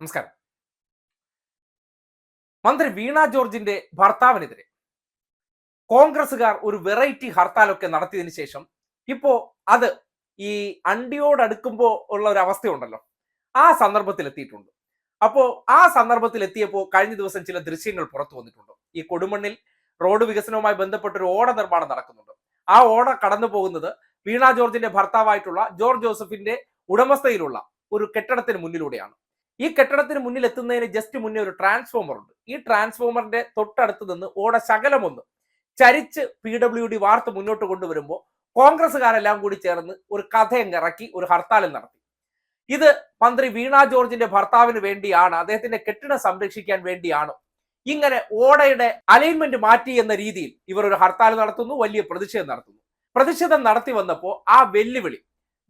നമസ്കാരം. മന്ത്രി വീണ ജോർജിന്റെ ഭർത്താവിനെതിരെ കോൺഗ്രസുകാർ ഒരു വെറൈറ്റി ഹർത്താലൊക്കെ നടത്തിയതിനു ശേഷം ഇപ്പോ അത് ഈ അണ്ടിയോട് അടുക്കുമ്പോൾ ഉള്ള ഒരു അവസ്ഥയുണ്ടല്ലോ. ആ സന്ദർഭത്തിൽ എത്തിയിട്ടുണ്ട് അപ്പോ ആ സന്ദർഭത്തിൽ എത്തിയപ്പോൾ കഴിഞ്ഞ ദിവസം ചില ദൃശ്യങ്ങൾ പുറത്തു വന്നിട്ടുണ്ട്. ഈ കൊടുമണ്ണിൽ റോഡ് വികസനവുമായി ബന്ധപ്പെട്ട ഒരു ഓട നിർമ്മാണം നടക്കുന്നുണ്ട്. ആ ഓട കടന്നു പോകുന്നത് വീണ ജോർജിന്റെ ഭർത്താവായിട്ടുള്ള ജോർജ് ജോസഫിന്റെ ഉടമസ്ഥയിലുള്ള ഒരു കെട്ടിടത്തിന് മുന്നിലൂടെയാണ്. ഈ കെട്ടിടത്തിന് മുന്നിൽ എത്തുന്നതിന് ജസ്റ്റ് മുന്നേ ഒരു ട്രാൻസ്ഫോമർ ഉണ്ട്. ഈ ട്രാൻസ്ഫോമറിന്റെ തൊട്ടടുത്ത് നിന്ന് ഓട ശകലമൊന്ന് ചരിച്ച് പി ഡബ്ല്യു ഡി വാർത്ത മുന്നോട്ട് കൊണ്ടുവരുമ്പോൾ കോൺഗ്രസ്സുകാരെല്ലാം കൂടി ചേർന്ന് ഒരു കഥയങ്ങ് ഇറക്കി ഒരു ഹർത്താലും നടത്തി. ഇത് മന്ത്രി വീണ ജോർജിന്റെ ഭർത്താവിന് വേണ്ടിയാണ് അദ്ദേഹത്തിന്റെ കെട്ടിടം സംരക്ഷിക്കാൻ വേണ്ടിയാണ് ഇങ്ങനെ ഓടയുടെ അലൈൻമെന്റ് മാറ്റി എന്ന രീതിയിൽ ഇവർ ഒരു ഹർത്താൽ നടത്തുന്നു വലിയ പ്രതിഷേധം നടത്തുന്നു. പ്രതിഷേധം നടത്തി വന്നപ്പോൾ ആ വെല്ലുവിളി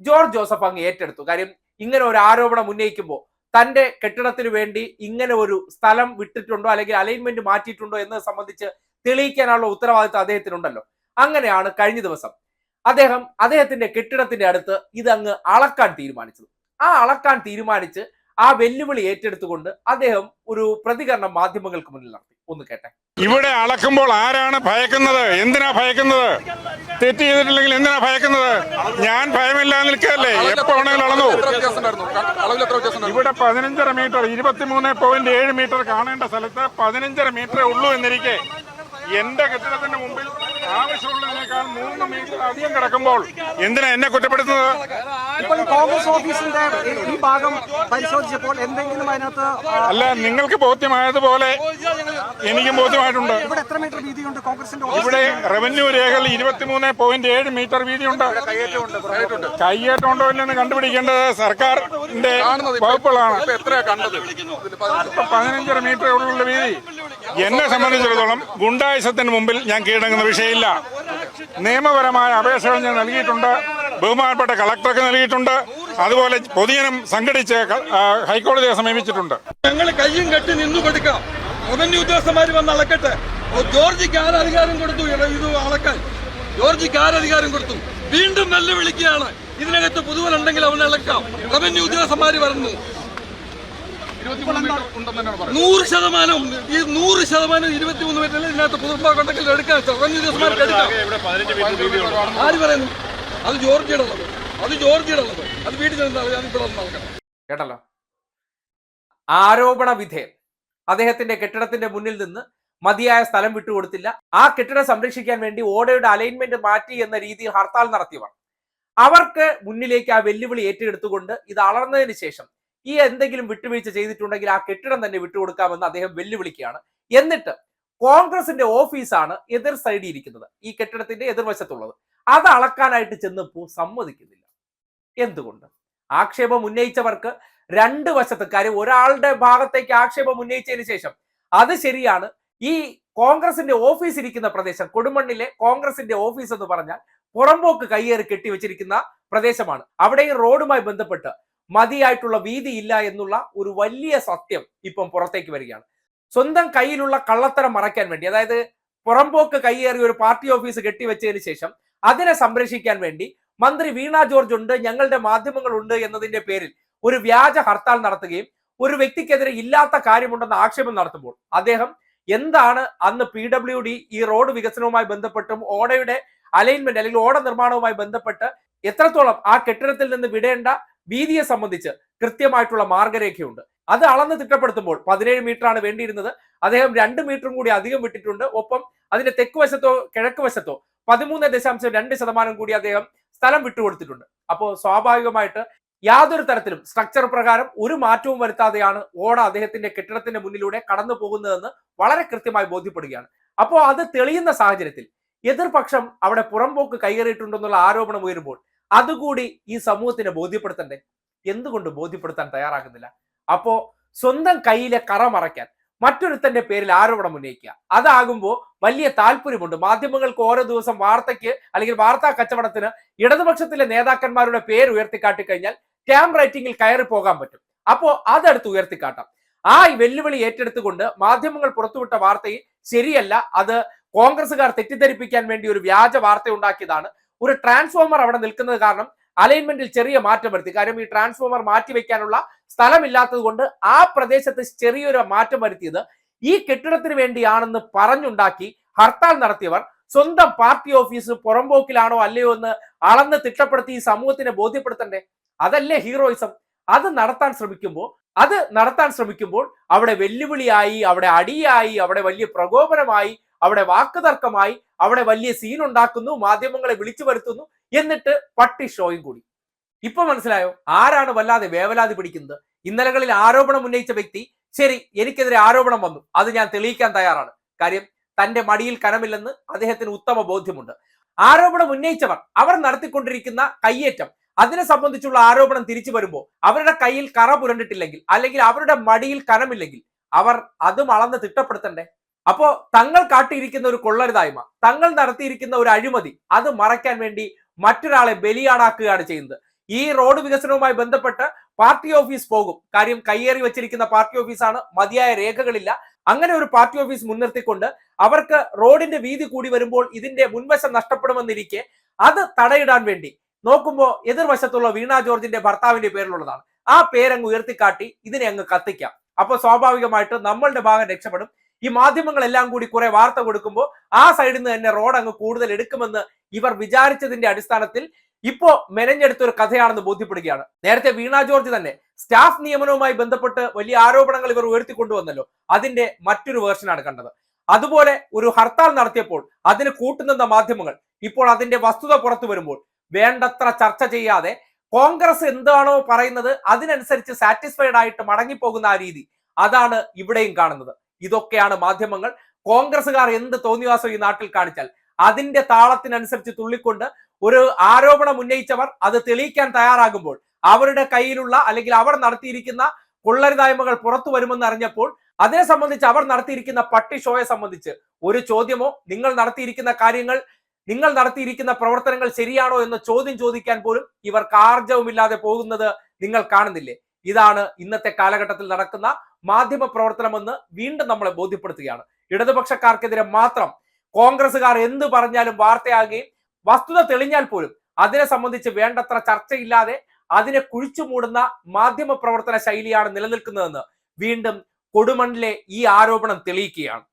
ജോർജ് ജോസഫ് അങ്ങ് ഏറ്റെടുത്തു. കാര്യം ഇങ്ങനെ ഒരു ആരോപണം ഉന്നയിക്കുമ്പോൾ തന്റെ കെട്ടിടത്തിന് വേണ്ടി ഇങ്ങനെ ഒരു സ്ഥലം വിട്ടിട്ടുണ്ടോ അല്ലെങ്കിൽ അലൈൻമെന്റ് മാറ്റിയിട്ടുണ്ടോ എന്നത് സംബന്ധിച്ച് തെളിയിക്കാനുള്ള ഉത്തരവാദിത്വം അദ്ദേഹത്തിനുണ്ടല്ലോ. അങ്ങനെയാണ് കഴിഞ്ഞ ദിവസം അദ്ദേഹം അദ്ദേഹത്തിന്റെ കെട്ടിടത്തിന്റെ അടുത്ത് ഇതങ്ങ് അളക്കാൻ തീരുമാനിച്ചത്. ആ അളക്കാൻ തീരുമാനിച്ച് ആ വെല്ലുവിളി ഏറ്റെടുത്തുകൊണ്ട് അദ്ദേഹം ഒരു പ്രതികരണം മാധ്യമങ്ങൾക്ക് മുന്നിൽ നടത്തി. ഒന്ന് കേട്ടെ. ഇവിടെ അളക്കുമ്പോൾ ആരാണ് ഭയക്കുന്നത്? എന്തിനാ ഭയക്കുന്നത്? തെറ്റ് ചെയ്തിട്ടില്ലെങ്കിൽ എന്തിനാ ഭയക്കുന്നത്? ഞാൻ ഭയമില്ല നിൽക്കല്ലേ എപ്പോ വേണമെങ്കിലും അളന്നു. ഇവിടെ പതിനഞ്ചര മീറ്റർ ഇരുപത്തിമൂന്ന് പോയിന്റ് ഏഴ് മീറ്റർ കാണേണ്ട സ്ഥലത്ത് പതിനഞ്ചര മീറ്ററേ ഉള്ളൂ എന്നിരിക്കെ. എന്റെ കെട്ടിടത്തിന്റെ മുമ്പിൽ ആവശ്യമുള്ളതിനേക്കാൾ മൂന്ന് മീറ്റർ അധികം കിടക്കുമ്പോൾ എന്തിനാ എന്നെ കുറ്റപ്പെടുത്തുന്നത്? ഇപ്പോൾ കോൺഗ്രസ് ഓഫീസിന്റെ ഈ- ഈ ഭാഗം പരിശോധിച്ചപ്പോൾ എന്തെങ്കിലും അതിനകത്ത് അല്ല നിങ്ങൾക്ക് ബോധ്യമായതുപോലെ എനിക്കും ബോധ്യമായിട്ടുണ്ട്. ഇവിടെ എത്ര മീറ്റർ വീതിയുണ്ട് കോൺഗ്രസിന്റെ ഓഫീസ് ഇവിടെ റവന്യൂ രേഖകൾ ഇരുപത്തിമൂന്ന് പോയിന്റ് ഏഴ് മീറ്റർ വീതിയുണ്ട്. കയ്യേറ്റം ഉണ്ടോ ഇല്ലെന്ന് കണ്ടുപിടിക്കേണ്ടത് സർക്കാരിന്റെ വകുപ്പുകളാണ്. പതിനഞ്ചര മീറ്റർ ഉള്ള വീതി. എന്നെ സംബന്ധിച്ചിടത്തോളം ഗുണ്ടായുസത്തിന് മുമ്പിൽ ഞാൻ കീഴടങ്ങുന്ന വിഷയമില്ല. നിയമപരമായ അപേക്ഷകൾ ഞാൻ നൽകിയിട്ടുണ്ട്. ബഹുമാനപ്പെട്ട കളക്ടർക്ക് നൽകിയിട്ടുണ്ട്. അതുപോലെ പൊതുജനം സംഘടിച്ച് ഹൈക്കോടതിയെ സമീപിച്ചിട്ടുണ്ട്. ഞങ്ങൾ കയ്യും കെട്ടി നിന്നു കൊടുക്കാം. റവന്യൂ ഉദ്യോഗസ്ഥന്മാർ വന്ന് അളക്കട്ടെ. ജോർജിക്ക് ആര് അധികാരം കൊടുത്തു? ഇത് അളക്കാൻ. ജോർജിക്ക് ആര് അധികാരം കൊടുത്തു? വീണ്ടും വെല്ലുവിളിക്കുകയാണ്. ഇതിനകത്ത് പുതുവലുണ്ടെങ്കിൽ അവനെ ഇളക്കാം റവന്യൂ ഉദ്യോഗസ്ഥന്മാർ വരുന്നു മീറ്റർ ഉണ്ടെന്ന് പറയുന്നത്. നൂറ് ശതമാനം. ഈ നൂറ് ശതമാനം ഇരുപത്തിമൂന്ന് മീറ്റർ ഇതിനകത്ത് പുതുപ്പാക്കുണ്ടെങ്കിൽ എടുക്കാം. റവന്യൂ ഉദ്യോഗസ്ഥന്മാർക്ക് എടുക്കാം. ആര് പറയുന്നു? അത് ജോർജിയുടെ അത് ജോർജിയുടെ അത് വീട്ടിൽ കേട്ടല്ലോ? ആരോപണ വിധേയം അദ്ദേഹത്തിന്റെ കെട്ടിടത്തിന്റെ മുന്നിൽ നിന്ന് മതിയായ സ്ഥലം വിട്ടുകൊടുത്തില്ല. ആ കെട്ടിടം സംരക്ഷിക്കാൻ വേണ്ടി ഓടയുടെ അലൈൻമെന്റ് മാറ്റി എന്ന രീതിയിൽ ഹർത്താൽ നടത്തിയവർ. അവർക്ക് മുന്നിലേക്ക് ആ വെല്ലുവിളി ഏറ്റെടുത്തുകൊണ്ട് ഇത് അളർന്നതിന് ശേഷം ഈ എന്തെങ്കിലും വിട്ടുവീഴ്ച ചെയ്തിട്ടുണ്ടെങ്കിൽ ആ കെട്ടിടം തന്നെ വിട്ടുകൊടുക്കാമെന്ന് അദ്ദേഹം വെല്ലുവിളിക്കുകയാണ്. എന്നിട്ട് കോൺഗ്രസിന്റെ ഓഫീസാണ് എതിർ സൈഡിൽ ഇരിക്കുന്നത്. ഈ കെട്ടിടത്തിന്റെ എതിർവശത്തുള്ളത്. അത് അളക്കാനായിട്ട് ചെന്നപ്പോൾ സമ്മതിക്കുന്നില്ല. എന്തുകൊണ്ട്? ആക്ഷേപം ഉന്നയിച്ചവർക്ക് രണ്ട് വശത്ത് കാര്യം ഒരാളുടെ ഭാഗത്തേക്ക് ആക്ഷേപം ഉന്നയിച്ചതിന് ശേഷം അത് ശരിയാണ്. ഈ കോൺഗ്രസിന്റെ ഓഫീസ് ഇരിക്കുന്ന പ്രദേശം കൊടുമണ്ണിലെ കോൺഗ്രസിന്റെ ഓഫീസ് എന്ന് പറഞ്ഞാൽ പുറമ്പോക്ക് കയ്യേറി കെട്ടിവെച്ചിരിക്കുന്ന പ്രദേശമാണ്. അവിടെ ഈ റോഡുമായി ബന്ധപ്പെട്ട് മതിയായിട്ടുള്ള വീതി ഇല്ല എന്നുള്ള ഒരു വലിയ സത്യം ഇപ്പം പുറത്തേക്ക് വരികയാണ്. സ്വന്തം കയ്യിലുള്ള കള്ളത്തരം മറയ്ക്കാൻ വേണ്ടി അതായത് പുറമ്പോക്ക് കൈയേറി ഒരു പാർട്ടി ഓഫീസ് കെട്ടിവെച്ചതിന് ശേഷം അതിനെ സംരക്ഷിക്കാൻ വേണ്ടി മന്ത്രി വീണ ജോർജ് ഉണ്ട് ഞങ്ങളുടെ മാധ്യമങ്ങൾ ഉണ്ട് എന്നതിന്റെ പേരിൽ ഒരു വ്യാജ ഹർത്താൽ നടത്തുകയും ഒരു വ്യക്തിക്കെതിരെ ഇല്ലാത്ത കാര്യമുണ്ടെന്ന് ആക്ഷേപം നടത്തുമ്പോൾ അദ്ദേഹം എന്താണ് അന്ന് പി ഡബ്ല്യു ഡി ഈ റോഡ് വികസനവുമായി ബന്ധപ്പെട്ടും ഓടയുടെ അലൈൻമെന്റ് അല്ലെങ്കിൽ ഓട നിർമ്മാണവുമായി ബന്ധപ്പെട്ട് എത്രത്തോളം ആ കെട്ടിടത്തിൽ നിന്ന് വിടേണ്ട വീതിയെ സംബന്ധിച്ച് കൃത്യമായിട്ടുള്ള മാർഗരേഖയുണ്ട്. അത് അളന്ന് തിട്ടപ്പെടുത്തുമ്പോൾ പതിനേഴ് മീറ്റർ ആണ് വേണ്ടിയിരുന്നത്. അദ്ദേഹം രണ്ട് മീറ്ററും കൂടി അധികം വിട്ടിട്ടുണ്ട്. ഒപ്പം അതിന്റെ തെക്ക് വശത്തോ കിഴക്ക് വശത്തോ പതിമൂന്ന് ദശാംശം രണ്ട് ശതമാനം കൂടി അദ്ദേഹം സ്ഥലം വിട്ടുകൊടുത്തിട്ടുണ്ട് അപ്പോൾ സ്വാഭാവികമായിട്ട് യാതൊരു തരത്തിലും സ്ട്രക്ചർ പ്രകാരം ഒരു മാറ്റവും വരുത്താതെയാണ് ഓട അദ്ദേഹത്തിന്റെ കെട്ടിടത്തിന്റെ മുന്നിലൂടെ കടന്നു പോകുന്നതെന്ന് വളരെ കൃത്യമായി ബോധ്യപ്പെടുകയാണ്. അപ്പോൾ അത് തെളിയുന്ന സാഹചര്യത്തിൽ എതിർപക്ഷം അവിടെ പുറംപോക്ക് കൈയേറിയിട്ടുണ്ടെന്നുള്ള ആരോപണം ഉയരുമ്പോൾ അതുകൂടി ഈ സമൂഹത്തിനെ ബോധ്യപ്പെടുത്തണ്ടേ? എന്തുകൊണ്ട് ബോധ്യപ്പെടുത്താൻ തയ്യാറാകുന്നില്ല? അപ്പോ സ്വന്തം കയ്യിലെ കറ മറയ്ക്കാൻ മറ്റൊരുത്തന്റെ പേരിൽ ആരോപണം ഉന്നയിക്കുക. അതാകുമ്പോൾ വലിയ താല്പര്യമുണ്ട്. മാധ്യമങ്ങൾക്ക് ഓരോ ദിവസം വാർത്തയ്ക്ക് അല്ലെങ്കിൽ വാർത്താ കച്ചവടത്തിന് ഇടതുപക്ഷത്തിലെ നേതാക്കന്മാരുടെ പേര് ഉയർത്തിക്കാട്ടി കഴിഞ്ഞാൽ ക്യാം റൈറ്റിംഗിൽ കയറി പോകാൻ പറ്റും. അപ്പോ അതെടുത്ത് ഉയർത്തിക്കാട്ടാം. ആ വെല്ലുവിളി ഏറ്റെടുത്തുകൊണ്ട് മാധ്യമങ്ങൾ പുറത്തുവിട്ട വാർത്തയിൽ ശരിയല്ല. അത് കോൺഗ്രസുകാർ തെറ്റിദ്ധരിപ്പിക്കാൻ വേണ്ടി ഒരു വ്യാജ വാർത്ത ഉണ്ടാക്കിയതാണ്. ഒരു ട്രാൻസ്ഫോമർ അവിടെ നിൽക്കുന്നത് കാരണം അലൈൻമെന്റിൽ ചെറിയ മാറ്റം വരുത്തി. കാര്യം ഈ ട്രാൻസ്ഫോമർ മാറ്റി വെക്കാനുള്ള സ്ഥലമില്ലാത്തത് കൊണ്ട് ആ പ്രദേശത്ത് ചെറിയൊരു മാറ്റം വരുത്തിയത് ഈ കെട്ടിടത്തിന് വേണ്ടിയാണെന്ന് പറഞ്ഞുണ്ടാക്കി ഹർത്താൽ നടത്തിയവർ സ്വന്തം പാർട്ടി ഓഫീസ് പുറമ്പോക്കിലാണോ അല്ലയോ എന്ന് അളന്ന് തിട്ടപ്പെടുത്തി ഈ സമൂഹത്തിനെ ബോധ്യപ്പെടുത്തണ്ടേ? അതല്ലേ ഹീറോയിസം? അത് നടത്താൻ ശ്രമിക്കുമ്പോൾ അത് നടത്താൻ ശ്രമിക്കുമ്പോൾ അവിടെ വെല്ലുവിളിയായി അവിടെ അടിയായി അവിടെ വലിയ പ്രകോപനമായി അവിടെ വാക്കുതർക്കമായി അവിടെ വലിയ സീൻ ഉണ്ടാക്കുന്നു മാധ്യമങ്ങളെ വിളിച്ചു വരുത്തുന്നു എന്നിട്ട് പട്ടി ഷോയും കൂടി. ഇപ്പൊ മനസ്സിലായോ? ആരാണ് വല്ലാതെ വേവലാതി പിടിക്കുന്നത്? ഇന്നലകളിൽ ആരോപണം ഉന്നയിച്ച വ്യക്തി ശരി എനിക്കെതിരെ ആരോപണം വന്നു. അത് ഞാൻ തെളിയിക്കാൻ തയ്യാറാണ്. കാര്യം തന്റെ മടിയിൽ കനമില്ലെന്ന് അദ്ദേഹത്തിന് ഉത്തമ ബോധ്യമുണ്ട്. ആരോപണം ഉന്നയിച്ചവർ അവർ നടത്തിക്കൊണ്ടിരിക്കുന്ന കയ്യേറ്റം അതിനെ സംബന്ധിച്ചുള്ള ആരോപണം തിരിച്ചു വരുമ്പോൾ അവരുടെ കയ്യിൽ കറ പുരണ്ടിട്ടില്ലെങ്കിൽ അല്ലെങ്കിൽ അവരുടെ മടിയിൽ കനമില്ലെങ്കിൽ അവർ അതും അളന്ന് തിട്ടപ്പെടുത്തണ്ടേ? അപ്പോ തങ്ങൾ കാട്ടിയിരിക്കുന്ന ഒരു കൊള്ളരുതായ്മ തങ്ങൾ നടത്തിയിരിക്കുന്ന ഒരു അഴിമതി അത് മറയ്ക്കാൻ വേണ്ടി മറ്റൊരാളെ ബലിയാടാക്കുകയാണ് ചെയ്യുന്നത്. ഈ റോഡ് വികസനവുമായി ബന്ധപ്പെട്ട് പാർട്ടി ഓഫീസ് പോകും. കാര്യം കയ്യേറി വെച്ചിരിക്കുന്ന പാർട്ടി ഓഫീസാണ്. മതിയായ രേഖകളില്ല. അങ്ങനെ ഒരു പാർട്ടി ഓഫീസ് മുൻനിർത്തിക്കൊണ്ട് അവർക്ക് റോഡിന്റെ വീതി കൂടി വരുമ്പോൾ ഇതിന്റെ മുൻവശം നഷ്ടപ്പെടുമെന്നിരിക്കെ അത് തടയിടാൻ വേണ്ടി നോക്കുമ്പോൾ എതിർവശത്തുള്ള വീണ ജോർജിന്റെ ഭർത്താവിന്റെ പേരിലുള്ളതാണ്. ആ പേരങ്ങ് ഉയർത്തിക്കാട്ടി ഇതിനെ അങ്ങ് കത്തിക്കാം. അപ്പൊ സ്വാഭാവികമായിട്ട് നമ്മളുടെ ഭാഗം രക്ഷപ്പെടും. ഈ മാധ്യമങ്ങളെല്ലാം കൂടി കുറെ വാർത്ത കൊടുക്കുമ്പോൾ ആ സൈഡിൽ നിന്ന് തന്നെ റോഡ് അങ്ങ് കൂടുതൽ എടുക്കുമെന്ന് ഇവർ വിചാരിച്ചതിന്റെ അടിസ്ഥാനത്തിൽ ഇപ്പോ മെനഞ്ഞെടുത്ത ഒരു കഥയാണെന്ന് ബോധ്യപ്പെടുകയാണ്. നേരത്തെ വീണ ജോർജ് തന്നെ സ്റ്റാഫ് നിയമനവുമായി ബന്ധപ്പെട്ട് വലിയ ആരോപണങ്ങൾ ഇവർ ഉയർത്തിക്കൊണ്ടുവന്നല്ലോ. അതിന്റെ മറ്റൊരു വേർഷനാണ് കണ്ടത്. അതുപോലെ ഒരു ഹർത്താൽ നടത്തിയപ്പോൾ അതിന് കൂട്ടുനിന്ന മാധ്യമങ്ങൾ ഇപ്പോൾ അതിന്റെ വസ്തുത പുറത്തു വരുമ്പോൾ വേണ്ടത്ര ചർച്ച ചെയ്യാതെ കോൺഗ്രസ് എന്താണോ പറയുന്നത് അതിനനുസരിച്ച് സാറ്റിസ്ഫൈഡ് ആയിട്ട് മടങ്ങിപ്പോകുന്ന ആ രീതി അതാണ് ഇവിടെയും കാണുന്നത്. ഇതൊക്കെയാണ് മാധ്യമങ്ങൾ. കോൺഗ്രസ്സുകാർ എന്ത് തോന്നിവാസം ഈ നാട്ടിൽ കാണിച്ചാൽ? അതിന്റെ താളത്തിനനുസരിച്ച് തുള്ളിക്കൊണ്ട് ഒരു ആരോപണം ഉന്നയിച്ചവർ അത് തെളിയിക്കാൻ തയ്യാറാകുമ്പോൾ അവരുടെ കയ്യിലുള്ള അല്ലെങ്കിൽ അവർ നടത്തിയിരിക്കുന്ന കൊള്ളരുതായ്മകൾ പുറത്തു വരുമെന്ന് അറിഞ്ഞപ്പോൾ അതിനെ സംബന്ധിച്ച് അവർ നടത്തിയിരിക്കുന്ന പട്ടി ഷോയെ സംബന്ധിച്ച് ഒരു ചോദ്യമോ നിങ്ങൾ നടത്തിയിരിക്കുന്ന കാര്യങ്ങൾ നിങ്ങൾ നടത്തിയിരിക്കുന്ന പ്രവർത്തനങ്ങൾ ശരിയാണോ? എന്ന് ചോദ്യം ചോദിക്കാൻ പോലും ഇവർക്ക് ആർജവുമില്ലാതെ പോകുന്നത് നിങ്ങൾ കാണുന്നില്ലേ? ഇതാണ് ഇന്നത്തെ കാലഘട്ടത്തിൽ നടക്കുന്ന മാധ്യമ പ്രവർത്തനമെന്ന് വീണ്ടും നമ്മളെ ബോധ്യപ്പെടുത്തുകയാണ്. ഇടതുപക്ഷക്കാർക്കെതിരെ മാത്രം കോൺഗ്രസ്സുകാർ എന്ത് പറഞ്ഞാലും വാർത്തയാകുകയും വസ്തുത തെളിഞ്ഞാൽ പോലും അതിനെ സംബന്ധിച്ച് വേണ്ടത്ര ചർച്ചയില്ലാതെ അതിനെ കുഴിച്ചു മൂടുന്ന മാധ്യമ പ്രവർത്തന ശൈലിയാണ് നിലനിൽക്കുന്നതെന്ന് വീണ്ടും കൊടുമണ്ണിലെ ഈ ആരോപണം തെളിയിക്കുകയാണ്.